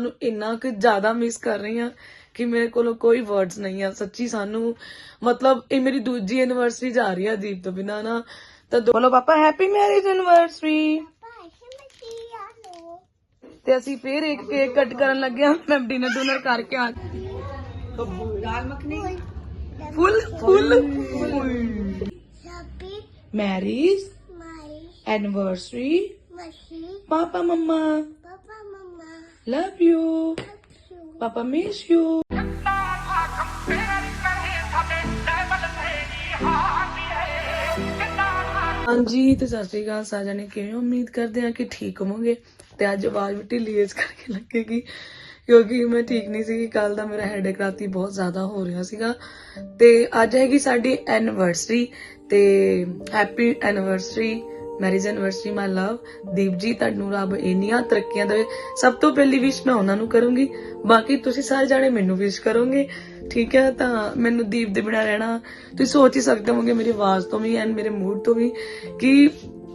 ਨੂੰ ਇੰਨਾ ਕਿ ਜ਼ਿਆਦਾ ਮਿਸ ਕਰ ਰਹੀ ਹਾਂ ਕਿ ਮੇਰੇ ਕੋਲ ਕੋਈ ਵਰਡਸ ਨਹੀਂ ਆ। ਸੱਚੀ ਸਾਨੂੰ ਮਤਲਬ ਇਹ ਮੇਰੀ ਦੂਜੀ ਐਨੀਵਰਸਰੀ ਜਾ ਰਹੀ ਆ ਦੀਪ ਤੋਂ ਬਿਨਾ ਨਾ। ਤਾਂ ਦੋ- ਬੋਲੋ ਪਾਪਾ ਹੈਪੀ ਮੈਰਿਜ ਐਨੀਵਰਸਰੀ ਤੇ ਅਸੀਂ ਫੇਰ ਇੱਕ ਕੇਕ ਕੱਟ ਕਰਨ ਲੱਗੇ ਹਾਂ। ਮੈਂ ਡਿਨਰ ਡੁਨਰ ਕਰਕੇ ਆ ਦਾਲ ਮੱਖਣੀ? ਫੁੱਲ। ਫੁੱਲ ਮੈਰਿਜ ਐਨੀਵਰਸਰੀ ਪਾਪਾ ਮਮਾ। ਲਵ ਯੂ ਪਾਪਾ ਮਿਸ ਯੂ ਹਾਂਜੀ ਤੇ ਸਤਿ ਸ਼੍ਰੀ ਅਕਾਲ ਸਾਰਿਆਂ ਨੇ। ਕਿਵੇਂ ਉਮੀਦ ਕਰਦੇ ਆ ਕਿ ਠੀਕ ਹੋਵੋਗੇ। ਤੇ ਅੱਜ ਆਵਾਜ਼ ਵੀ ਢਿੱਲੀ ਇਸ ਕਰਕੇ ਲੱਗੇਗੀ, ਕਿਉਂਕਿ ਮੈਂ ਠੀਕ ਨਹੀਂ ਸੀ ਕੱਲ ਦਾ ਮੇਰਾ ਹੈਡੇਕ ਰਾਤੀ ਬਹੁਤ ਜ਼ਿਆਦਾ ਹੋ ਰਿਹਾ ਸੀਗਾ। ਤੇ ਅੱਜ ਹੈਗੀ ਸਾਡੀ ਐਨੀਵਰਸਰੀ ਤੇ happy anniversary marriage anniversary my love Deep ji ਤੁਹਾਨੂੰ ਰੱਬ ਇੰਨੀਆਂ ਤਰੱਕੀਆਂ ਦੇਵੇ। ਸਭ ਤੋਂ ਪਹਿਲੀ ਵਿਸ਼ ਮੈਂ ਉਹਨਾਂ ਨੂੰ ਕਰੂੰਗੀ। ਬਾਕੀ ਤੁਸੀਂ ਸਾਰੇ ਜਾਣੇ ਮੈਨੂੰ ਵਿਸ਼ ਕਰੋਗੇ। ਠੀਕ ਹੈ, ਤਾਂ ਮੈਨੂੰ ਦੀਪ ਦੇ ਬਿਨਾ ਰਹਿਣਾ, ਤੁਸੀਂ ਸੋਚ ਹੀ ਸਕਦੇ ਹੋਗੇ ਮੇਰੀ ਆਵਾਜ਼ ਤੋਂ ਵੀ ਐਂਡ ਮੇਰੇ ਮੂਡ ਤੋਂ ਵੀ, ਕਿ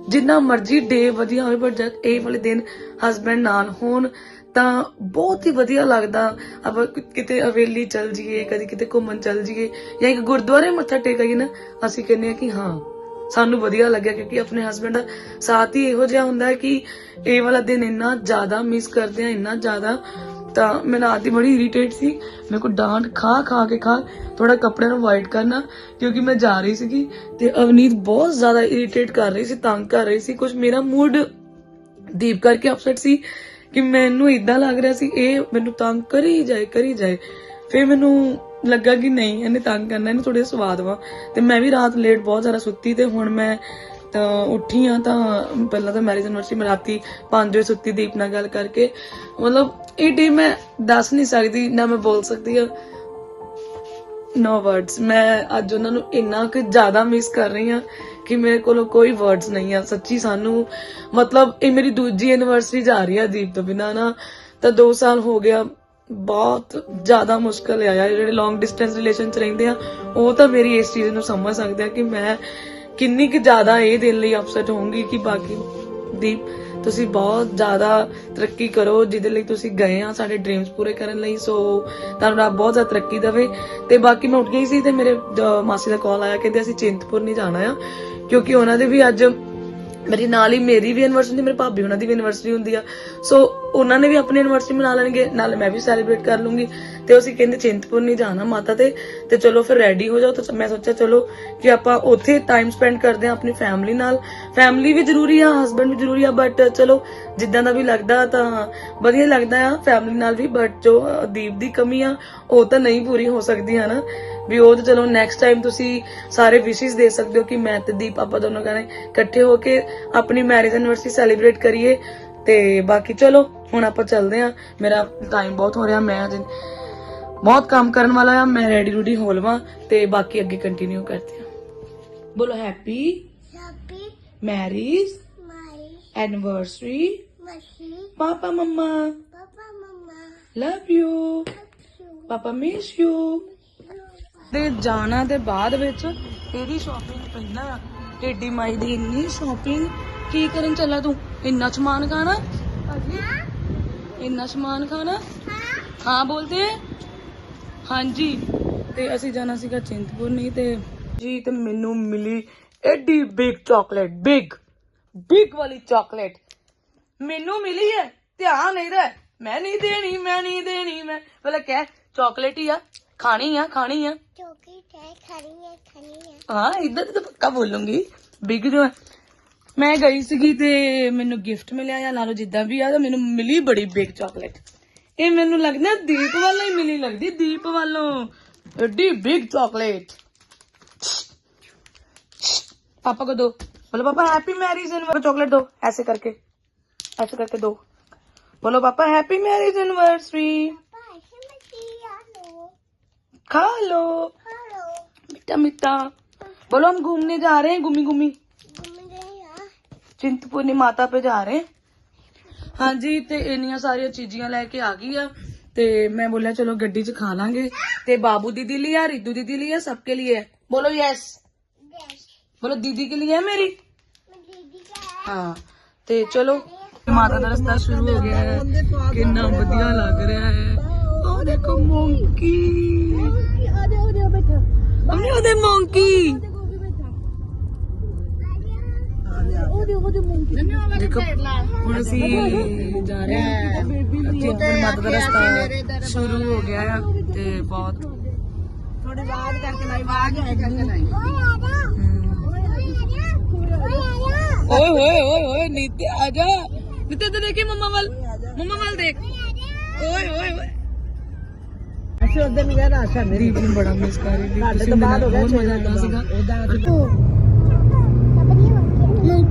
ਜਿੰਨਾ ਮਰਜ਼ੀ ਡੇ ਵਧੀਆ ਹੋਵੇ ਪਰ ਜਦ ਇਹ ਵਾਲੇ ਦਿਨ ਹਸਬੰਡ ਨਾਲ ਹੋਣ, ਤਾਂ ਬਹੁਤ ਹੀ ਵਧੀਆ ਲੱਗਦਾ। ਆਪਾਂ ਕਿਤੇ ਹਵੇਲੀ ਚੱਲ ਜੀਏ ਕਦੀ ਕਿਤੇ ਘੁੰਮਣ ਚਲ ਜਾਈਏ, ਜਾਂ ਇੱਕ ਗੁਰਦੁਆਰੇ ਮੱਥਾ ਟੇਕਾਈਏ ਨਾ, ਅਸੀਂ ਕਹਿੰਦੇ ਆ ਕਿ ਹਾਂ ਸਾਨੂੰ ਵਧੀਆ ਲੱਗਿਆ ਕਿਉਂਕਿ ਆਪਣੇ ਹਸਬੰਡ ਦਾ ਸਾਥ ਹੀ ਇਹੋ ਜਿਹਾ ਹੁੰਦਾ ਹੈ ਕਿ ਇਹ ਵਾਲਾ ਦਿਨ ਇੰਨਾ ਜ਼ਿਆਦਾ ਮਿਸ ਕਰਦੇ ਆ, ਇੰਨਾ ਜ਼ਿਆਦਾ। ਤਾਂ ਮੈਂ ਰਾਤ ਦੀ ਬੜੀ ਇਰੀਟੇਟ ਸੀ। ਮੇਰੇ ਕੋ ਡਾਂਟ ਖਾ ਖਾ ਕੇ ਖਾ ਥੋੜਾ ਕੱਪੜੇ ਨੂੰ ਵਾਈਟ ਕਰਨਾ, ਕਿਉਂਕਿ ਮੈਂ ਜਾ ਰਹੀ ਸੀਗੀ ਤੇ ਅਵਨੀਤ ਬਹੁਤ ਜ਼ਿਆਦਾ ਇਰੀਟੇਟ ਕਰ ਰਹੀ ਸੀ, ਤੰਗ ਕਰ ਰਹੀ ਸੀ। ਕੁਝ ਮੇਰਾ ਮੂਡ ਦੀਪ ਕਰਕੇ ਅਪਸੈਟ ਸੀ ਕਿ ਮੈਨੂੰ ਇਦਾਂ ਲੱਗ ਰਿਹਾ ਸੀ, ਇਹ ਮੈਨੂੰ ਤੰਗ ਕਰੀ ਜਾਏ ਕਰੀ ਜਾਏ। ਫਿਰ ਮੈਨੂੰ ਲੱਗਾ ਕਿ ਨਹੀਂ, ਇਹਨੇ ਤੰਗ ਕਰਨਾ, ਇਹਨੂੰ ਥੋੜੇ ਸਵਾਦ ਵਾ। ਤੇ ਮੈਂ ਵੀ ਰਾਤ ਲੇਟ ਬਹੁਤ ਜ਼ਿਆਦਾ ਸੁੱਤੀ ਤੇ ਹੁਣ ਮੈਂ ਤਾਂ ਉੱਠੀ ਆ ਤਾਂ ਪਹਿਲਾਂ ਤਾਂ ਮੈਰਿਜ ਐਨਵਰਸਰੀ ਮੈਂ ਰਾਤੀ 5 ਵਜੇ ਸੁੱਤੀ ਦੀਪ ਨਾਲ ਗੱਲ ਕਰਕੇ। ਮਤਲਬ ਇਹ ਡੇ ਮੈਂ ਦੱਸ ਨਹੀਂ ਸਕਦੀ, ਨਾ ਮੈਂ ਬੋਲ ਸਕਦੀ ਆ ਨੋ ਵਰਡਸ ਮੈਂ ਅੱਜ ਉਹਨਾਂ ਨੂੰ ਇੰਨਾ ਕਿ ਜ਼ਿਆਦਾ ਮਿਸ ਕਰ ਰਹੀ ਹਾਂ ਕਿ ਮੇਰੇ ਕੋਲ ਕੋਈ ਵਰਡਸ ਨਹੀਂ ਆ, ਸੱਚੀ ਸਾਨੂੰ ਮਤਲਬ ਇਹ ਮੇਰੀ ਦੂਜੀ ਐਨੀਵਰਸਰੀ ਜਾ ਰਹੀ ਆ ਦੀਪ ਤੋਂ ਬਿਨਾ ਨਾ, ਤਾਂ 2 ਸਾਲ ਹੋ ਗਿਆ। ਬਹੁਤ ਜ਼ਿਆਦਾ ਮੁਸ਼ਕਲ ਆਇਆ ਜਿਹੜੇ ਲੌਂਗ ਡਿਸਟੈਂਸ ਰਿਲੇਸ਼ਨ ਚ ਰਹਿੰਦੇ ਆ, ਉਹ ਤਾਂ ਮੇਰੀ ਇਸ ਚੀਜ਼ ਨੂੰ ਸਮਝ ਸਕਦੇ ਆ ਕਿ ਮੈਂ ਕਿੰਨੀ ਕਿ ਜ਼ਿਆਦਾ ਇਹ ਦਿਨ ਲਈ ਅਪਸੈਟ ਹੋਊਂਗੀ ਕਿ ਬਾਕੀ ਦੀਪ, ਤੁਸੀਂ ਬਹੁਤ ਜ਼ਿਆਦਾ ਤਰੱਕੀ ਕਰੋ, ਜਿਹਦੇ ਲਈ ਤੁਸੀਂ ਗਏ ਆ, ਸਾਡੇ ਡ੍ਰੀਮਸ ਪੂਰੇ ਕਰਨ ਲਈ ਸੋ ਤੁਹਾਨੂੰ ਰੱਬ ਬਹੁਤ ਜ਼ਿਆਦਾ ਤਰੱਕੀ ਦੇਵੇ। ਤੇ ਬਾਕੀ ਮੈਂ ਉੱਠ ਗਈ ਸੀ ਤੇ ਮੇਰੇ ਮਾਸੀ ਦਾ ਕਾਲ ਆਇਆ, ਕਹਿੰਦੇ ਅਸੀਂ ਚਿੰਤਪੁਰ ਨਹੀਂ ਜਾਣਾ ਆ, ਕਿਉਂਕਿ ਉਹਨਾਂ ਦੇ ਵੀ ਅੱਜ ਮੇਰੀ ਨਾਲ ਹੀ ਮੇਰੀ ਵੀ ਐਨਵਰਸਰੀ ਮੇਰੇ ਭਾਬੀ ਉਹਨਾਂ ਦੀ ਵੀ ਐਨਵਰਸਰੀ ਹੁੰਦੀ ਆ। ਸੋ ਉਹਨਾਂ ਨੇ ਵੀ ਆਪਣੀ ਐਨਵਰਸਰੀ ਮਨਾ ਲੈਣਗੇ, ਨਾਲ ਮੈਂ ਵੀ ਸੈਲੀਬ੍ਰੇਟ ਕਰ ਲੂੰਗੀ। ਤੇ ਅਸੀਂ ਕਹਿੰਦੇ ਚਿੰਤਪੁਰ ਨਹੀਂ ਜਾਣਾ ਮਾਤਾ ਤੇ ਤੇ ਚਲੋ ਫਿਰ ਰੈਡੀ ਹੋ ਜਾਓ ਤਾਂ ਮੈਂ ਸੋਚਿਆ ਚਲੋ ਕਿ ਆਪਾਂ ਉੱਥੇ ਟਾਈਮ ਸਪੈਂਡ ਕਰਦੇ ਆ ਆਪਣੀ ਫੈਮਿਲੀ ਨਾਲ। ਫੈਮਿਲੀ ਵੀ ਜ਼ਰੂਰੀ ਆ ਹਸਬੰਡ ਵੀ ਜ਼ਰੂਰੀ ਆ ਬਟ ਚਲੋ ਜਿੱਦਾਂ ਦਾ ਵੀ ਲੱਗਦਾ ਤਾਂ ਵਧੀਆ ਲੱਗਦਾ ਆ ਫੈਮਿਲੀ ਨਾਲ ਵੀ ਬਟ ਜੋ ਦੀਪ ਦੀ ਕਮੀ ਆ, ਉਹ ਤਾਂ ਨਹੀਂ ਪੂਰੀ ਹੋ ਸਕਦੀ, ਹਨਾ? ਵੀ ਉਹ ਤਾਂ ਚਲੋ ਨੈਕਸਟ ਟਾਈਮ ਤੁਸੀਂ ਸਾਰੇ ਵਿਸ਼ੇਸ ਦੇ ਸਕਦੇ ਹੋ ਕਿ ਮੈਂ ਤੇ ਦੀਪ ਆਪਾਂ ਦੋਨੋਂ ਕਹਨੇ ਇਕੱਠੇ ਹੋ ਕੇ ਆਪਣੀ ਮੈਰਿਜ ਐਨਵਰਸਰੀ ਸੈਲੀਬ੍ਰੇਟ ਕਰੀਏ। ਤੇ ਬਾਕੀ ਚਲੋ, ਹੁਣ ਆਪਾਂ ਚੱਲਦੇ ਆ ਮੇਰਾ ਟਾਈਮ ਬਹੁਤ ਹੋ ਰਿਹਾ, ਮੈਂ ਬਹੁਤ ਕੰਮ ਕਰਨ ਵਾਲਾ ਆ ਮੈਂ ਰੈਡੀ ਰੂਡੀ ਹੋ ਲਵਾਂ ਤੇ ਬਾਕੀ ਅੱਗੇ ਕੰਟੀਨਿਊ ਕਰਦੇ ਆ ਬੋਲੋ ਹੈਪੀ ਮੈਰਿਜ ਐਨਵਰਸਰੀ ਪਾਪਾ ਮਮਾ ਲਵ ਯੂ ਪਾਪਾ ਮਿਸ ਯੂ ਤੇ ਜਾਣਾ ਤੇ ਬਾਅਦ ਵਿੱਚ ਇਹਦੀ ਸ਼ਾਪਿੰਗ ਪਹਿਲਾਂ ਟੇਡੀ ਮਾਈ ਦੀ ਇੰਨੀ ਸ਼ਾਪਿੰਗ ਕੀ ਕਰਨ ਚੱਲਾ ਤੂੰ? ਇੰਨਾ ਸਮਾਨ ਖਾਣਾ? ਇੰਨਾ ਸਮਾਨ ਖਾਣਾ? ਹਾਂ ਬੋਲਦੇ। ਹਾਂਜੀ। ਤੇ ਅਸੀਂ ਜਾਣਾ ਸੀਗਾ ਚਿੰਤਪੁਰ ਨਹੀਂ ਤੇ ਜੀ ਤੇ ਮੈਨੂੰ ਮਿਲੀ ਐਡੀ ਬਿਗ ਚਾਕਲੇਟ ਬਿਗ ਬਿਗ ਵਾਲੀ ਚਾਕਲੇਟ ਮੈਨੂੰ ਮਿਲੀ ਹੈ ਧਿਆਨ ਨਹੀਂ ਰਹਿ ਮੈਂ ਨਹੀਂ ਦੇਣੀ ਮੈਂ ਨਹੀਂ ਦੇਣੀ ਮੈਂ ਪਹਿਲਾਂ ਕਹਿ ਚਾਕਲੇਟ ਹੀ ਆ ਖਾਣੀ ਆ ਖਾਣੀ ਆ। ਹਾਂ ਇਦਾਂ ਤਾਂ ਪੱਕਾ ਬੋਲੂੰਗੀ। ਬਿਗ ਜੋ ਹੈ ਮੈਂ ਗਈ ਸੀਗੀ ਤੇ ਮੈਨੂੰ ਗਿਫਟ ਮਿਲਿਆ ਜਾਂ ਲਾ ਲਓ ਜਿੱਦਾਂ ਵੀ ਆ ਤਾਂ ਮੈਨੂੰ ਮਿਲੀ ਬੜੀ ਬਿਗ ਚਾਕਲੇਟ ਇਹ ਮੈਨੂੰ ਲੱਗਦਾ ਦੀਪ ਵੱਲੋਂ ਹੀ ਮਿਲੀ ਲੱਗਦੀ ਦੀਪ ਵੱਲੋਂ ਐਡੀ ਬਿਗ ਚਾਕਲੇਟ पापा को दो बोलो पापा हैप्पी मैरिज एनिवर्सरी चॉकलेट दो ऐसे करके ऐसे करके दो बोलो पापा हैप्पी मैरिज एनिवर्सरी खा लो मीठा मीठा बोलो हम घूमने जा रहे हैं घूमी घूमी चिंतपूर्णी माता पे जा रहे हैं ਹਾਂਜੀ, ਤੇ ਇੰਨੀਆਂ ਸਾਰੀਆਂ ਚੀਜ਼ੀਆਂ ਲੈ ਕੇ ਆ ਗਈ ਆ। ਤੇ ਮੈਂ ਬੋਲਿਆ, ਚਲੋ ਗੱਡੀ 'ਚ ਖਾ ਲਾਂਗੇ। ਤੇ ਬਾਬੂ ਦੀਦੀ ਲਈ ਆ ਰਿੱਧੂ ਦੀਦੀ ਲਈ ਆ ਸਭ ਕੇ ਲਈ ਹੈ ਬੋਲੋ ਯੈਸ ਬੋਲੋ, ਦੀਦੀ ਕੇ ਲਈ ਹੈ ਮੇਰੀ? ਹਾਂ, ਤੇ ਚਲੋ। ਮਾਤਾ ਦਾ ਰਸਤਾ ਸ਼ੁਰੂ ਹੋ ਗਿਆ ਹੈ। ਕਿੰਨਾ ਵਧੀਆ ਲੱਗ ਰਿਹਾ ਹੈ। ਉਹ ਦੇਖੋ ਮੰਕੀ ਦੇਖੋ ਹੁਣ ਅਸੀਂ ਜਾ ਰਹੇ ਹਾਂ। ਅੱਗੇ ਹੁਣ ਮਾਤਾ ਦਾ ਰਸਤਾ ਸ਼ੁਰੂ ਹੋ ਗਿਆ ਹੈ ਤੇ ਬਹੁਤ ਥੋੜੀ ਆਵਾਜ਼ ਕਰਕੇ ਲਾਈ ਆਵਾਜ਼ ਕਰਕੇ ਲਾਈ। ਹਮ, ਓਏ ਹੋਏ ਓਏ ਹੋਏ ਨੀਤੇ ਆ ਜਾ। ਨੀਤੇ ਤੇ ਦੇਖੀ ਮੰਮਾ ਵੱਲ। ਮੰਮਾ ਵੱਲ ਦੇਖ। ਓਏ ਓਏ ਓਏ ਅਸੀਂ ਉਹਦੇ ਮਿਲਿਆ ਨਾ ਆਸ਼ਾ ਮੇਰੀ ਦੀਪ ਨੂੰ ਬੜਾ ਮਿਸ ਕਰ ਰਹੀ ਸੀ। ਸਾਡੇ ਤੁਸੀਂ ਤੋਂ ਮੇਰੇ ਬਾਅਦ ਹੋ ਨਾਲ ਗਿਆ ਬਹੁਤ ਮਜ਼ਾ ਆਉਂਦਾ ਸੀਗਾ।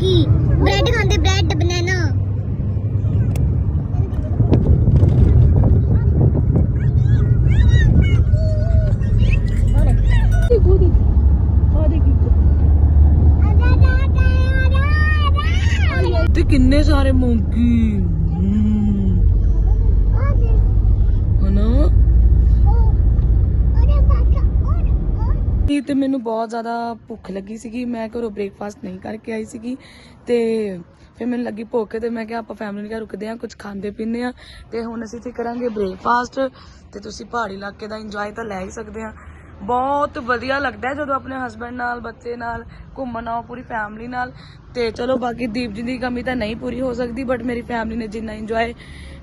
ਉਹਦਾ monkey bread ਖਾਂਦੇ bread banana ਦੇਖੋ ਦੀ ਆ ਦੇਖੀ ਤੇ ਕਿੰਨੇ ਸਾਰੇ ਮੌਂਕੀ ਕੀ ਤੇ ਮੈਨੂੰ ਬਹੁਤ ਜ਼ਿਆਦਾ ਭੁੱਖ ਲੱਗੀ ਸੀਗੀ। ਮੈਂ ਘਰੋਂ ਬ੍ਰੇਕਫਾਸਟ ਨਹੀਂ ਕਰਕੇ ਆਈ ਸੀਗੀ ਤੇ ਫਿਰ ਮੈਨੂੰ ਲੱਗੀ ਭੁੱਖ ਤੇ ਮੈਂ ਕਿਹਾ ਆਪਾਂ ਫੈਮਿਲੀ ਨਾਲ ਰੁਕਦੇ ਆ ਕੁਝ ਖਾਂਦੇ ਪੀਂਦੇ ਆ ਤੇ ਹੁਣ ਅਸੀਂ ਇੱਥੇ ਕਰਾਂਗੇ ਬ੍ਰੇਕਫਾਸਟ ਤੇ ਤੁਸੀਂ ਪਹਾੜੀ ਇਲਾਕੇ ਦਾ ਇੰਜੋਏ ਤਾਂ ਲੈ ਹੀ ਸਕਦੇ ਆ ਬਹੁਤ ਵਧੀਆ ਲੱਗਦਾ ਹੈ ਜਦੋਂ ਆਪਣੇ ਹਸਬੰਡ ਨਾਲ, ਬੱਚੇ ਨਾਲ, ਘੁੰਮਣ ਆਓ ਪੂਰੀ ਫੈਮਿਲੀ ਨਾਲ। ਤੇ ਚਲੋ ਬਾਕੀ ਦੀਪ ਜੀ ਦੀ ਕਮੀ ਤਾਂ ਨਹੀਂ ਪੂਰੀ ਹੋ ਸਕਦੀ ਬਟ ਮੇਰੀ ਫੈਮਿਲੀ ਨੇ ਜਿੰਨਾ ਇੰਜੋਏ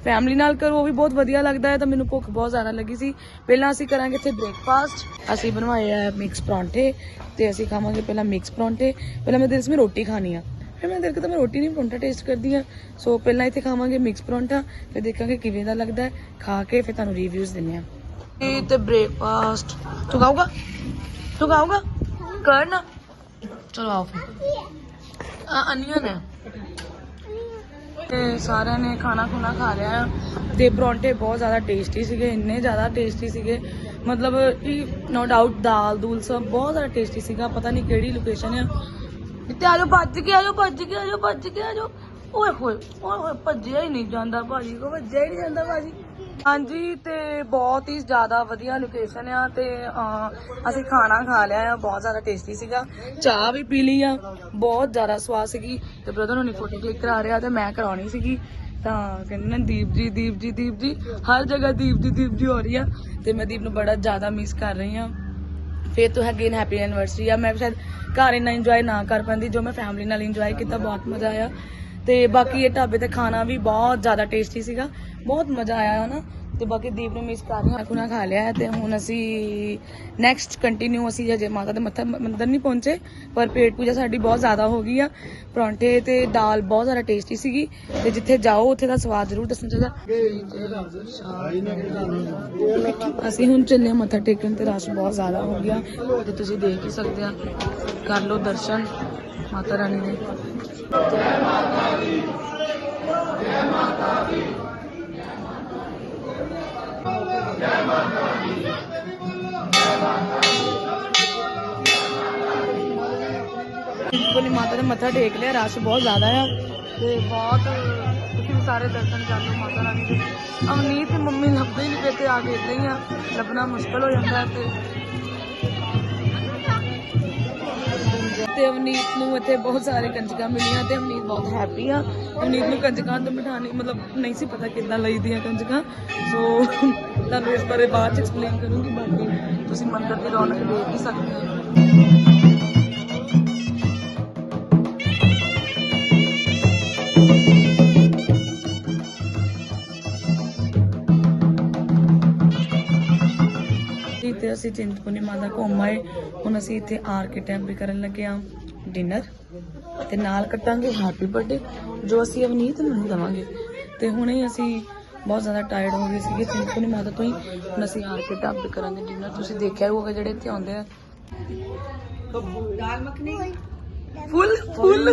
ਫੈਮਿਲੀ ਨਾਲ ਕਰੋ, ਉਹ ਵੀ ਬਹੁਤ ਵਧੀਆ ਲੱਗਦਾ ਹੈ, ਤਾਂ ਮੈਨੂੰ ਭੁੱਖ ਬਹੁਤ ਜ਼ਿਆਦਾ ਲੱਗੀ ਸੀ। ਪਹਿਲਾਂ ਅਸੀਂ ਕਰਾਂਗੇ ਇੱਥੇ ਬ੍ਰੇਕਫਾਸਟ ਅਸੀਂ ਬਣਵਾਏ ਆ ਮਿਕਸ ਪਰੌਂਠੇ, ਤੇ ਅਸੀਂ ਖਾਵਾਂਗੇ ਪਹਿਲਾਂ ਮਿਕਸ ਪਰੌਂਠੇ, ਪਹਿਲਾਂ ਮੈਂ ਦਿਲ ਵਿੱਚ ਰੋਟੀ ਖਾਣੀ ਆ। ਫਿਰ ਮੈਂ ਦਿਲ ਕਰਦਾ ਮੈਂ ਰੋਟੀ ਨਹੀਂ, ਪਰੌਂਠਾ ਟੇਸਟ ਕਰਦੀ ਆ। ਸੋ ਪਹਿਲਾਂ ਇੱਥੇ ਖਾਵਾਂਗੇ ਮਿਕਸ ਪਰੌਂਠਾ, ਫਿਰ ਦੇਖਾਂਗੇ ਕਿਵੇਂ ਦਾ ਲੱਗਦਾ ਖਾ ਕੇ ਫਿਰ ਤੁਹਾਨੂੰ ਰਿਵਿਊਜ਼ ਦਿੰਨੇ ਆ। ਇਹ ਤੇ ਬ੍ਰੇਕਫਾਸਟ ਤੂੰ ਖਾਊਗਾ ਤੂੰ ਖਾਊਗਾ ਕਰ ਨਾ ਚਲੋ ਆਓ ਫਿਰ ਆ ਅਨੀਅਨ ਹੈ ਤੇ ਸਾਰਿਆਂ ਨੇ ਖਾਣਾ ਖੁਣਾ ਖਾ ਲਿਆ ਆ ਤੇ ਪਰੌਂਠੇ ਬਹੁਤ ਜ਼ਿਆਦਾ ਟੇਸਟੀ ਸੀਗੇ ਇੰਨੇ ਜ਼ਿਆਦਾ ਟੇਸਟੀ ਸੀਗੇ ਮਤਲਬ ਕਿ ਨੋ ਡਾਊਟ ਦਾਲ ਦੂਲ ਸਭ ਬਹੁਤ ਜ਼ਿਆਦਾ ਟੇਸਟੀ ਸੀਗਾ ਪਤਾ ਨਹੀਂ ਕਿਹੜੀ ਲੋਕੇਸ਼ਨ ਆ ਇੱਥੇ ਆ ਜਾਓ ਭੱਜ ਕੇ ਆ ਜਾਓ ਭੱਜ ਕੇ ਆ ਜਾਓ ਭੱਜ ਕੇ ਆ ਜਾਓ ਓਏ ਹੋਏ ਓਏ ਹੋਏ ਭੱਜਿਆ ਹੀ ਨਹੀਂ ਜਾਂਦਾ ਭਾਜੀ ਕੋ ਭੱਜਿਆ ਹੀ ਨਹੀਂ ਜਾਂਦਾ ਭਾਜੀ ਹਾਂਜੀ ਤੇ ਬਹੁਤ ਹੀ ਜ਼ਿਆਦਾ ਵਧੀਆ ਲੋਕੇਸ਼ਨ ਆ ਤੇ ਅਹ, ਅਸੀਂ ਖਾਣਾ ਖਾ ਲਿਆ ਆ ਬਹੁਤ ਜ਼ਿਆਦਾ ਟੇਸਟੀ ਸੀਗਾ। ਚਾਹ ਵੀ ਪੀ ਲਈ ਆ ਬਹੁਤ ਜ਼ਿਆਦਾ ਸਵਾਦ ਸੀਗੀ। ਤੇ ਬ੍ਰਦਰ ਨੂੰ ਫੋਟੋ ਕਲਿੱਕ ਕਰਾ ਰਿਹਾ ਤੇ ਮੈਂ ਕਰਾਉਣੀ ਸੀਗੀ। ਤਾਂ ਕਹਿੰਦੇ ਨੇ ਦੀਪ ਜੀ ਦੀਪ ਜੀ ਦੀਪ ਜੀ ਹਰ ਜਗ੍ਹਾ ਦੀਪ ਜੀ ਦੀਪ ਜੀ ਹੋ ਰਹੀ ਆ। ਤੇ ਮੈਂ ਦੀਪ ਨੂੰ ਬੜਾ ਜ਼ਿਆਦਾ ਮਿਸ ਕਰ ਰਹੀ ਆ। ਫਿਰ ਤੋਂ ਅਗੇਨ ਹੈਪੀ ਐਨਵਰਸਰੀ ਆ। ਮੈਂ ਸ਼ਾਇਦ ਘਰ ਇੰਨਾ ਇੰਜੋਏ ਨਾ ਕਰ ਪਾਉਂਦੀ ਜੋ ਮੈਂ ਫੈਮਿਲੀ ਨਾਲ ਇੰਜੋਏ ਕੀਤਾ ਬਹੁਤ ਮਜ਼ਾ ਆਇਆ। ਤੇ ਬਾਕੀ ਇਹ ਢਾਬੇ ਤੇ ਖਾਣਾ ਵੀ ਬਹੁਤ ਜ਼ਿਆਦਾ ਟੇਸਟੀ ਸੀਗਾ। ਬਹੁਤ ਮਜ਼ਾ ਆਇਆ ਹਨਾ। ਤੇ ਬਾਕੀ ਦੀਪ ਨੂੰ ਮਿਸ ਕਰ ਰਹੀ ਹਾਂ ਕੁਨਾ ਖਾ ਲਿਆ ਹੈ ਤੇ ਹੁਣ ਅਸੀਂ ਨੈਕਸਟ ਕੰਟੀਨਿਊ ਅਸੀਂ ਅਜੇ ਮਾਤਾ ਦੇ ਮੱਥਾ, ਮੰਦਰ ਨਹੀਂ ਪਹੁੰਚੇ, ਪਰ ਪੇਟ ਪੂਜਾ ਸਾਡੀ ਬਹੁਤ ਜ਼ਿਆਦਾ ਹੋ ਗਈ ਆ। ਪਰੌਂਠੇ ਤੇ ਦਾਲ ਬਹੁਤ ਜ਼ਿਆਦਾ ਟੇਸਟੀ ਸੀਗੀ ਤੇ ਜਿੱਥੇ ਜਾਓ ਉੱਥੇ ਦਾ ਸਵਾਦ ਜ਼ਰੂਰ ਦੱਸਣਾ ਚਾਹੀਦਾ। ਅਸੀਂ ਹੁਣ ਚੱਲੇ ਮੱਥਾ ਟੇਕਣ ਤੇ ਰਸ਼ ਬਹੁਤ ਜ਼ਿਆਦਾ ਹੋ ਗਿਆ, ਤੇ ਤੁਸੀਂ ਦੇਖ ਹੀ ਸਕਦੇ ਆ। ਕਰ ਲਓ ਦਰਸ਼ਨ ਮਾਤਾ ਰਾਣੀ ਦੇ ਕੋਲੀ ਮਾਤਾ ਦੇ। ਮੱਥਾ ਟੇਕ ਲਿਆ, ਰਸ਼ ਬਹੁਤ ਜ਼ਿਆਦਾ ਆ ਤੇ ਬਹੁਤ ਤੁਸੀਂ ਵੀ ਸਾਰੇ ਦਰਸ਼ਨ ਕਰ ਲਓ ਮਾਤਾ ਰਾਣੀ ਦੇ। ਅਵਨੀਤ ਮੰਮੀ ਲੱਭਦੇ ਹੀ ਨਹੀਂ ਪਏ ਤੇ ਆ ਕੇ ਏਦਾਂ ਹੀ ਆ, ਲੱਭਣਾ ਮੁਸ਼ਕਲ ਹੋ ਜਾਂਦਾ ਤੇ ਤੇ ਅਵਨੀਤ ਨੂੰ ਇੱਥੇ ਬਹੁਤ ਸਾਰੇ ਕੰਜਕਾਂ ਮਿਲੀਆਂ ਤੇ ਅਵਨੀਤ ਬਹੁਤ ਹੈਪੀ ਆ। ਅਵਨੀਤ ਨੂੰ ਕੰਜਕਾਂ ਤੋਂ ਬਿਠਾਣੀ ਮਤਲਬ ਨਹੀਂ ਸੀ ਪਤਾ ਕਿੱਦਾਂ ਲਈਦੀਆਂ ਕੰਜਕਾਂ। ਸੋ ਤੁਹਾਨੂੰ ਇਸ ਬਾਰੇ ਬਾਅਦ ਚ ਐਕਸਪਲੇਨ ਕਰੂੰਗੀ, ਬਾਕੀ ਤੁਸੀਂ ਮੰਦਿਰ ਦੀ ਰੌਣਕ ਦੇਖ ਹੀ ਸਕਦੇ ਹੋ। ਜੀ ਤੇ ਅਸੀਂ ਚਿੰਤਪੁਰਨੀ ਮਾਤਾ ਘੁੰਮ ਆਏ। ਹੁਣ ਅਸੀਂ ਇੱਥੇ ਆਰ ਕੇ ਵੀ ਕਰਨ ਲੱਗੇ ਆ ਡਿਨਰ ਤੇ ਨਾਲ ਕੱਟਾਂਗੇ ਹੈਪੀ ਬਰਥਡੇ ਜੋ ਅਸੀਂ ਅਵਨੀਤ ਨੂੰ ਦਵਾਂਗੇ। ਤੇ ਹੁਣੇ ਹੀ ਅਸੀਂ ਬਹੁਤ ਜ਼ਿਆਦਾ ਟਾਇਰਡ ਹੋ ਗਏ ਸੀਗੇ ਚਿੰਤਪੁਰਨੀ ਮਾਤਾ ਤੋਂ ਹੀ। ਹੁਣ ਅਸੀਂ ਆਰ ਕੇ ਵੀ ਕਰਾਂਗੇ ਡਿਨਰ ਤੁਸੀਂ ਦੇਖਿਆ ਹੋਊਗਾ ਜਿਹੜੇ ਇੱਥੇ ਆਉਂਦੇ ਆ। ਦਾਲ ਮੱਖਣੀ? ਫੁੱਲ ਫੁੱਲ।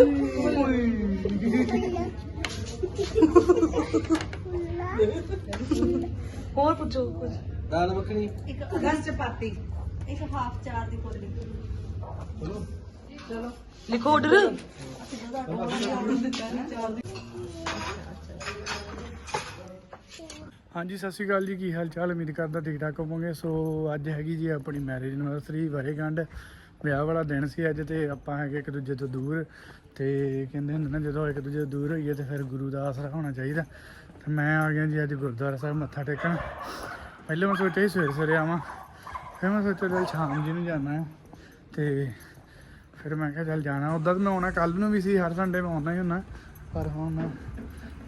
ਹੋਰ ਪੁੱਛੋ ਕੁਝ ਦਾਲ ਮੱਖਣੀ ਇੱਕ ਅਗਸਤ ਚਪਾਤੀ। ਇੱਕ ਹਾਫ ਚਾਰ ਦੀ ਕੋਲੀ ਚਲੋ। ਲਿਖੋ ਆਰਡਰ ਹਾਂਜੀ ਸਤਿ ਸ਼੍ਰੀ ਅਕਾਲ ਜੀ। ਕੀ ਹਾਲ ਚਾਲ ਉਮੀਦ ਕਰਦਾ ਠੀਕ ਠਾਕ ਹੋਵੋਗੇ। ਸੋ ਅੱਜ ਹੈਗੀ ਜੀ ਆਪਣੀ ਮੈਰਿਜ ਐਨਵਰਸਰੀ ਵਰੇਗੰਢ ਵਿਆਹ ਵਾਲਾ ਦਿਨ ਸੀ ਅੱਜ ਤੇ ਆਪਾਂ ਹੈਗੇ ਇੱਕ ਦੂਜੇ ਤੋਂ ਦੂਰ। ਤੇ ਕਹਿੰਦੇ ਹੁੰਦੇ ਨਾ ਜਦੋਂ ਇੱਕ ਦੂਜੇ ਤੋਂ ਦੂਰ ਹੋਈਏ ਤੇ ਫਿਰ ਗੁਰੂ ਦਾ ਆਸਰਾ ਹੋਣਾ ਚਾਹੀਦਾ। ਤੇ ਮੈਂ ਆ ਗਿਆ ਜੀ ਅੱਜ ਗੁਰਦੁਆਰਾ ਸਾਹਿਬ ਮੱਥਾ ਟੇਕਣ। ਪਹਿਲੇ ਮੈਂ ਸੋਚਿਆ ਸੀ ਸਵੇਰੇ ਸਵੇਰੇ ਆਵਾਂ, ਫਿਰ ਮੈਂ ਸੋਚਿਆ ਚੱਲ ਸ਼ਾਮ ਜੀ ਨੂੰ ਜਾਣਾ ਹੈ ਤੇ ਫਿਰ ਮੈਂ ਕਿਹਾ ਚੱਲ ਜਾਣਾ ਉਦਾਂ ਤਾਂ ਮੈਂ ਆਉਣਾ ਕੱਲ ਨੂੰ ਵੀ ਸੀ, ਹਰ ਸੰਡੇ ਮੈਂ ਆਉਣਾ ਹੀ ਹੁੰਦਾ, ਪਰ ਹੁਣ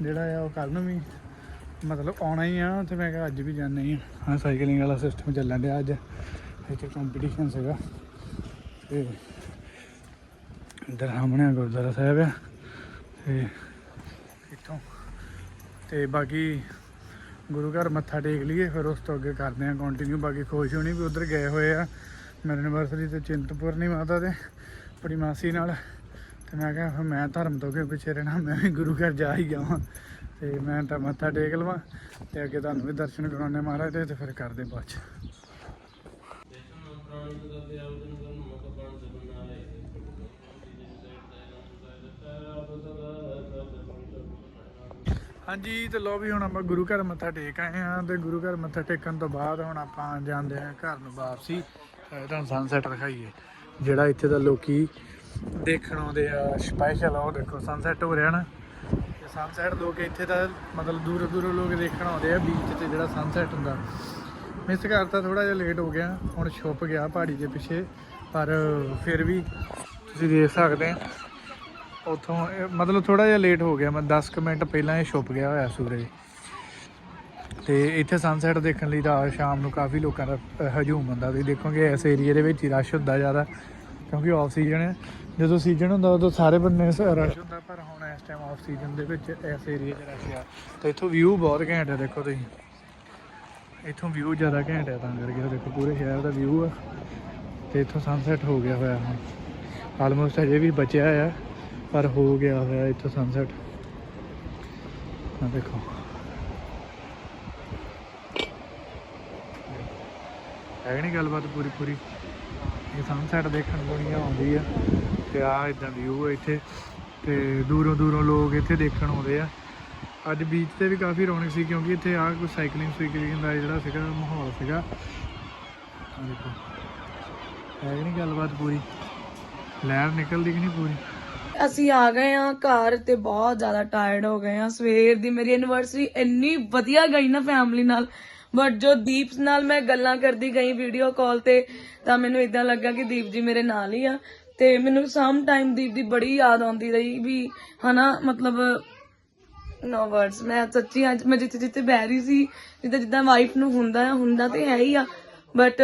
ਜਿਹੜਾ ਆ ਉਹ ਕੱਲ ਨੂੰ ਵੀ ਮਤਲਬ ਆਉਣਾ ਹੀ ਆ, ਤੇ ਮੈਂ ਕਿਹਾ ਅੱਜ ਵੀ ਜਾਣਾ ਹੀ ਆ। ਹਾਂ ਸਾਈਕਲਿੰਗ ਵਾਲਾ ਸਿਸਟਮ ਚੱਲਣ ਡਿਆ ਅੱਜ, ਇੱਥੇ ਕੰਪੀਟੀਸ਼ਨ ਸੀਗਾ। ਤੇ ਇੱਧਰ ਸਾਹਮਣੇ ਗੁਰਦੁਆਰਾ ਸਾਹਿਬ ਆ, ਤੇ ਇੱਥੋਂ, ਤੇ ਬਾਕੀ ਗੁਰੂ ਘਰ ਮੱਥਾ ਟੇਕ ਲਈਏ, ਫਿਰ ਉਸ ਤੋਂ ਅੱਗੇ ਕਰਦੇ ਹਾਂ ਕੰਟੀਨਿਊ ਬਾਕੀ ਖੁਸ਼ ਹੋਣੀ ਵੀ ਉਧਰ ਗਏ ਹੋਏ ਆ। ਮੇਰੇ ਐਨਵਰਸਰੀ ਤੇ ਚਿੰਤਪੁਰਨੀ ਮਾਤਾ ਦੇ, ਆਪਣੀ ਮਾਸੀ ਨਾਲ। ਤੇ ਮੈਂ ਕਿਹਾ, ਫਿਰ ਮੈਂ ਧਰਮ ਤੋਂ ਕਿਉਂ ਪਿੱਛੇ ਰਹਿਣਾ, ਮੈਂ ਵੀ ਗੁਰੂ ਘਰ ਜਾ ਹੀ ਜਾਵਾਂ ਤੇ ਮੈਂ ਤਾਂ ਮੱਥਾ ਟੇਕ ਲਵਾਂ, ਤੇ ਅੱਗੇ ਤੁਹਾਨੂੰ ਵੀ ਦਰਸ਼ਨ ਕਰਾਉਣੇ ਮਹਾਰਾਜ ਦੇ, ਤੇ ਫਿਰ ਕਰਦੇ ਬਾਅਦ ਚ। ਹਾਂਜੀ, ਤੇ ਲੋ ਵੀ ਹੁਣ ਆਪਾਂ ਗੁਰੂ ਘਰ ਮੱਥਾ ਟੇਕ ਆਏ ਆ ਤੇ ਗੁਰੂ ਘਰ ਮੱਥਾ ਟੇਕਣ ਤੋਂ ਬਾਅਦ ਹੁਣ ਆਪਾਂ ਜਾਂਦੇ ਆ ਘਰ ਨੂੰ ਵਾਪਸੀ। ਤੁਹਾਨੂੰ ਸਨਸੈਟ ਦਿਖਾਈਏ। ਜਿਹੜਾ ਇੱਥੇ ਦਾ ਲੋਕੀ ਦੇਖਣ ਆਉਂਦੇ ਆ ਸਪੈਸ਼ਲ ਉਹ ਦੇਖੋ ਸਨਸੈਟ ਹੋ ਰਿਹਾ ਨਾ। ਤੇ ਸਨਸੈਟ ਲੋਕ ਇੱਥੇ ਦਾ ਮਤਲਬ ਦੂਰੋਂ ਦੂਰੋਂ ਲੋਕ ਦੇਖਣ ਆਉਂਦੇ ਆ ਬੀਚ ਤੇ, ਜਿਹੜਾ ਸਨਸੈਟ ਹੁੰਦਾ। ਮਿਸ ਕਰਤਾ ਥੋੜਾ ਜਿਹਾ ਲੇਟ ਹੋ ਗਿਆ, ਹੁਣ ਛੁੱਪ ਗਿਆ ਪਹਾੜੀ ਦੇ ਪਿੱਛੇ, ਪਰ ਫਿਰ ਵੀ ਤੁਸੀਂ ਦੇਖ ਸਕਦੇ ਆ। ਉਥੋਂ ਮਤਲਬ ਥੋੜਾ ਜਿਹਾ ਲੇਟ ਹੋ ਗਿਆ, ਮੈਂ 10 ਕੁ ਮਿੰਟ ਪਹਿਲਾਂ ਇਹ ਛੁਪ ਗਿਆ ਹੋਇਆ ਸੂਰਜ। ਤੇ ਇੱਥੇ ਸਨਸੈਟ ਦੇਖਣ ਲਈ ਤਾਂ ਸ਼ਾਮ ਨੂੰ ਕਾਫੀ ਲੋਕਾਂ ਦਾ ਹਜੂਮ ਹੁੰਦਾ ਤੁਸੀਂ ਦੇਖੋਗੇ ਇਸ ਏਰੀਆ ਦੇ ਵਿੱਚ ਹੀ ਰਸ਼ ਹੁੰਦਾ ਜ਼ਿਆਦਾ, ਕਿਉਂਕਿ ਆਫ ਸੀਜ਼ਨ ਹੈ। ਜਦੋਂ ਸੀਜ਼ਨ ਹੁੰਦਾ, ਉਦੋਂ ਸਾਰੇ ਬੰਨੇ ਰਸ਼ ਹੁੰਦਾ, ਪਰ ਹੁਣ ਇਸ ਟਾਈਮ ਆਫ ਸੀਜ਼ਨ ਦੇ ਵਿੱਚ ਇਸ ਏਰੀਆ 'ਚ ਰਸ਼ ਆ। ਤੇ ਇੱਥੋਂ ਵਿਊ ਬਹੁਤ ਘੈਂਟ ਹੈ ਦੇਖੋ ਤੁਸੀਂ। ਇੱਥੋਂ ਵਿਊ ਜ਼ਿਆਦਾ ਘੈਂਟ ਹੈ ਤਾਂ ਕਰਕੇ ਦੇਖੋ ਪੂਰੇ ਸ਼ਹਿਰ ਦਾ ਵਿਊ ਆ। ਤੇ ਇੱਥੋਂ ਸਨਸੈਟ ਹੋ ਗਿਆ ਹੋਇਆ ਹੁਣ। ਆਲਮੋਸਟ ਅਜੇ ਵੀ ਬਚਿਆ ਆ। ਪਰ ਹੋ ਗਿਆ ਹੋਇਆ ਇੱਥੋਂ ਸਨਸੈਟ ਆ ਦੇਖੋ। ਹੈ ਨਹੀਂ ਗੱਲਬਾਤ ਪੂਰੀ ਪੂਰੀ? ਇਹ ਸਨਸੈਟ ਦੇਖਣ ਦੁਨੀਆ ਆਉਂਦੀ ਆ ਤੇ ਆ ਇਦਾਂ ਵਿਊ ਹੈ ਇੱਥੇ। ਤੇ ਦੂਰੋਂ ਦੂਰੋਂ ਲੋਕ ਇੱਥੇ ਦੇਖਣ ਆਉਂਦੇ ਆ। ਅੱਜ ਬੀਚ ਤੇ ਵੀ ਕਾਫੀ ਰੌਣਕ ਸੀ ਕਿਉਂਕਿ ਇੱਥੇ ਆ ਕੋਈ ਸਾਈਕਲਿੰਗ ਸਾਈਕਲਿੰਗ ਦਾ ਜਿਹੜਾ ਸੀਗਾ, ਮਾਹੌਲ ਸੀਗਾ। ਦੇਖੋ। ਹੈ ਨਹੀਂ ਗੱਲਬਾਤ ਪੂਰੀ? ਲਹਿਰ ਨਿਕਲਦੀ ਕਿ ਨਹੀਂ ਪੂਰੀ? ਅਸੀਂ ਆ ਗਏ ਆ ਘਰ ਤੇ ਬਹੁਤ ਜ਼ਿਆਦਾ ਟਾਇਰਡ ਹੋ ਗਏ ਆ ਸਵੇਰ ਦੀ ਮੇਰੀ ਐਨਵਰਸਰੀ ਇੰਨੀ ਵਧੀਆ ਗਈ ਨਾ ਫੈਮਿਲੀ ਨਾਲ। ਬਟ ਜੋ ਦੀਪ ਨਾਲ ਮੈਂ ਗੱਲਾਂ ਕਰਦੀ ਗਈ ਵੀਡੀਓ ਕਾਲ ਤੇ, ਤਾਂ ਮੈਨੂੰ ਇਦਾਂ ਲੱਗਾ ਕਿ ਦੀਪ ਜੀ ਮੇਰੇ ਨਾਲ ਹੀ ਆ। ਤੇ ਮੈਨੂੰ ਸਮ ਟਾਈਮ ਦੀਪ ਦੀ ਬੜੀ ਯਾਦ ਆਉਂਦੀ ਰਹੀ ਵੀ ਹਨਾ, ਮਤਲਬ, ਨੋ ਵਰਡਸ ਮੈਂ ਸੱਚੀ ਅੱਜ, ਮੈਂ ਜਿੱਥੇ ਜਿੱਥੇ ਬਹਿ ਰਹੀ ਸੀ ਜਿੱਦਾਂ ਜਿੱਦਾਂ ਵਾਈਫ ਨੂੰ ਹੁੰਦਾ ਆ ਹੁੰਦਾ ਤੇ ਹੈ ਹੀ ਆ। ਬਟ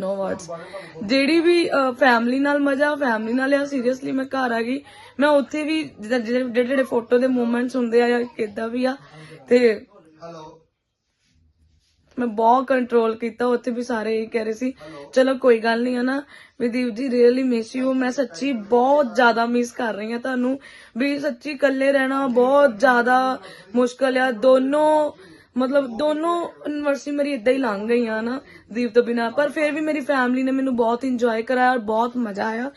ਨੋ ਵਰਡਸ ਜਿਹੜੀ ਵੀ ਫੈਮਿਲੀ ਨਾਲ ਮਜ਼ਾ ਫੈਮਿਲੀ ਨਾਲ ਆ ਸੀਰੀਅਸਲੀ ਮੈਂ ਘਰ ਆ ਗਈ। ਮੈਂ ਉੱਥੇ ਵੀ ਜਿੱਦਾਂ ਜਿਹੜੇ ਜਿਹੜੇ ਜਿਹੜੇ ਫੋਟੋ ਦੇ ਮੂਮੈਂਟਸ ਹੁੰਦੇ ਆ ਜਾਂ ਕਿੱਦਾਂ ਵੀ ਆ ਤੇ ਮੈਂ ਬਹੁਤ ਕੰਟਰੋਲ ਕੀਤਾ ਉੱਥੇ ਵੀ ਸਾਰੇ ਇਹ ਕਹਿ ਰਹੇ ਸੀ ਚਲੋ ਕੋਈ ਗੱਲ ਨਹੀਂ ਹੈ ਨਾ ਵੀ ਦੀਪ ਜੀ ਰੀਅਲੀ ਮਿਸ ਯੂ ਮੈਂ ਸੱਚੀ ਬਹੁਤ ਜ਼ਿਆਦਾ ਮਿਸ ਕਰ ਰਹੀ ਹਾਂ ਤੁਹਾਨੂੰ। ਵੀ ਸੱਚੀ ਇਕੱਲੇ ਰਹਿਣਾ ਬਹੁਤ ਜ਼ਿਆਦਾ ਮੁਸ਼ਕਲ ਆ। ਦੋਨੋਂ ਮਤਲਬ ਦੋਨੋਂ ਯੂਨੀਵਰਸਿਟੀ ਮੇਰੀ ਇਦਾਂ ਹੀ ਲੰਘ ਗਈਆਂ ਨਾ ਦੀਪ ਤੋਂ ਬਿਨਾ। ਪਰ ਫਿਰ ਵੀ ਮੇਰੀ ਫੈਮਿਲੀ ਨੇ ਮੈਨੂੰ ਬਹੁਤ ਇੰਜੋਏ ਕਰਾਇਆ ਔਰ ਬਹੁਤ ਮਜ਼ਾ ਆਇਆ।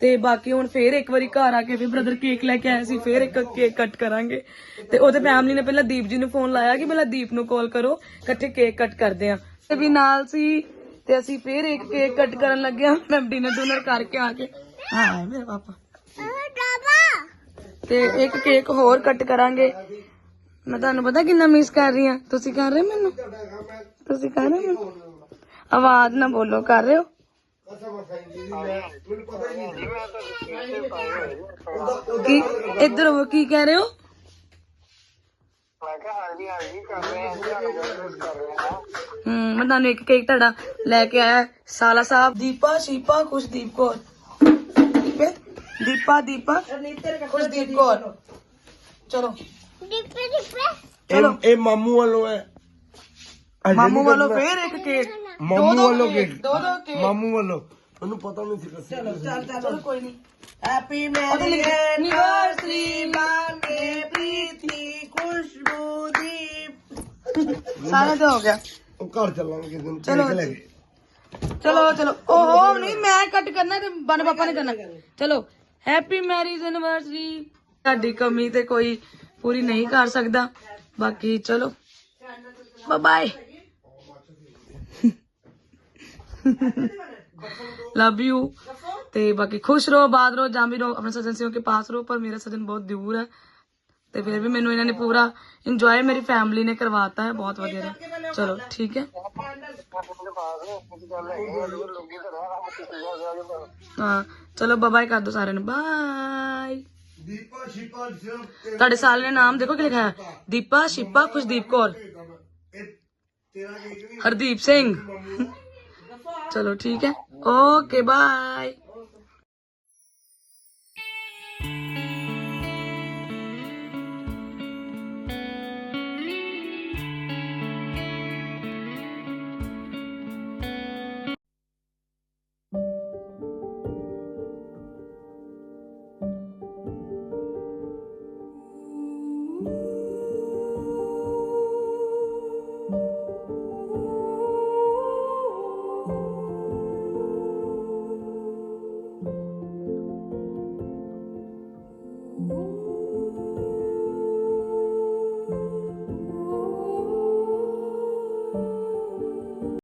ਤੇ ਬਾਕੀ ਹੁਣ ਫੇਰ ਇੱਕ ਵਾਰੀ ਘਰ ਆ ਕੇ ਵੀ ਬ੍ਰਦਰ ਕੇਕ ਲੈ ਕੇ ਆਇਆ ਸੀ ਫੇਰ ਇੱਕ ਕੇਕ ਕੱਟ ਕਰਾਂਗੇ। ਤੇ ਉਹਦੇ ਫੈਮਿਲੀ ਨੇ ਪਹਿਲਾਂ ਦੀਪ ਜੀ ਨੂੰ ਫੋਨ ਲਾਇਆ ਕਿ ਪਹਿਲਾਂ ਦੀਪ ਨੂੰ ਕਾਲ ਕਰੋ ਇਕੱਠੇ ਕੇਕ ਕੱਟ ਕਰਦੇ ਆ। ਤੇ ਵੀ ਨਾਲ ਸੀ ਤੇ ਅਸੀਂ ਫੇਰ ਇੱਕ ਕੇਕ ਕੱਟ ਕਰਨ ਲੱਗੇ ਆ ਮੈਂ ਡਿਨਰ ਡੁਨਰ ਕਰਕੇ ਆ ਕੇ। ਹਾਂ ਮੇਰੇ ਪਾਪਾ। ਤੇ ਇੱਕ ਕੇਕ ਹੋਰ ਕੱਟ ਕਰਾਂਗੇ। ਮੈਂ ਤੁਹਾਨੂੰ ਪਤਾ ਕਿੰਨਾ ਮਿਸ ਕਰ ਰਹੀ ਆ ਤੁਸੀਂ ਕਰ ਰਹੇ ਮੈਨੂੰ ਤੁਸੀਂ ਕਰ ਰਹੇ ਮੈਨੂੰ ਆਵਾਜ਼ ਨਾ ਬੋਲੋ ਕਰ ਰਹੇ ਹੋ ਕੀ ਇੱਧਰ ਹੋ ਕੀ ਕਹਿ ਰਹੇ ਹੋ ਹੂੰ ਮੈਂ ਤੁਹਾਨੂੰ ਇੱਕ ਕੇਕ ਤੁਹਾਡਾ ਲੈ ਕੇ ਆਇਆ ਸਾਲਾ ਸਾਹਿਬ ਦੀਪਾ ਸ਼ੀਪਾ ਖੁਸ਼ਦੀਪ ਕੌਰ ਠੀਕ ਹੈ ਦੀਪਾ ਦੀਪਾ ਖੁਸ਼ਦੀਪ ਕੌਰ ਚਲੋ ਡਿੱਪੇ ਡਿੱਪੇ ਚਲੋ। ਇਹ ਮਾਮੂ ਵੱਲੋਂ ਹੈ। ਮਾਮੂ ਵੱਲੋਂ ਫੇਰ ਇੱਕ ਕੇਕ। ਮਾਮੂ ਵੱਲੋਂ ਕੇ ਦੋ ਦੋ ਕੇਕ। ਮਾਮੂ ਵੱਲੋਂ। ਮੈਨੂੰ ਪਤਾ ਨਹੀਂ ਸੀ ਦੱਸਿਆ ਚਲੋ ਚੱਲ ਚਲੋ ਕੋਈ ਨਹੀਂ। ਹੈਪੀ ਉਹਦੇ ਲਈ ਐਨੀਵਰਸਰੀ ਮਾਨੇ ਪ੍ਰੀਤੀ ਖੁਸ਼ਬੂ ਦੀਪ ਸਾਰਾ ਤੇ ਹੋ ਗਿਆ। ਉਹ ਘਰ ਚੱਲਾਂਗੇ ਕਿਸੇ ਦਿਨ ਚਲੋ। ਕੇਕ ਲੈ ਕੇ। ਚਲੋ ਚਲੋ। ਓਹੋ ਨਹੀਂ ਮੈਂ ਕੱਟ ਕਰਨਾ ਤੇ ਬਨ ਪਾਪਾ ਨੇ ਕਰਨਾ। ਚਲੋ ਹੈਪੀ ਮੈਰਿਜ ਐਨਵਰਸਰੀ ਤੁਹਾਡੀ ਕਮੀ ਤੇ ਕੋਈ ਪੂਰੀ ਨਹੀਂ ਕਰ ਸਕਦਾ ਬਾਕੀ ਚਲੋ ਬਾਏ ਲਵ ਯੂ ਤੇ ਬਾਕੀ ਖੁਸ਼ ਰਹੋ ਬਾਦ ਰਹੋ ਜਾਂ ਵੀ ਰਹੋ ਆਪਣੇ ਸਜਨ ਸਿਓ ਕੇ ਪਾਸ ਰਹੋ ਪਰ ਮੇਰਾ ਸਜਨ ਬਹੁਤ ਦੂਰ ਹੈ ਤੇ ਫਿਰ ਵੀ ਮੈਨੂੰ ਇਹਨਾਂ ਨੇ ਪੂਰਾ ਇੰਜੋਏ ਮੇਰੀ ਫੈਮਿਲੀ ਨੇ ਕਰਵਾਤਾ ਹੈ ਬਹੁਤ ਵਧੀਆ ਰਿਹਾ ਚਲੋ ਠੀਕ ਹੈ ਹਾਂ ਚਲੋ ਬਾਏ ਕਰ ਦੋ ਸਾਰਿਆਂ ਨੂੰ ਬਾਏ ਦੀਪਾ ਸ਼ਿਪਾ ਸਿਰਫ ਤੁਹਾਡੇ ਸਾਲੇ ਨੇ ਨਾਮ ਦੇਖੋ ਕੀ ਲਿਖਿਆ ਹੈ। ਦੀਪਾ ਸ਼ਿਪਾ ਖੁਸ਼ਦੀਪ ਕੌਰ। ਇਹ ਤੇਰਾ ਕੀ ਹਰਦੀਪ ਸਿੰਘ। ਚਲੋ ਠੀਕ ਹੈ। Okay bye.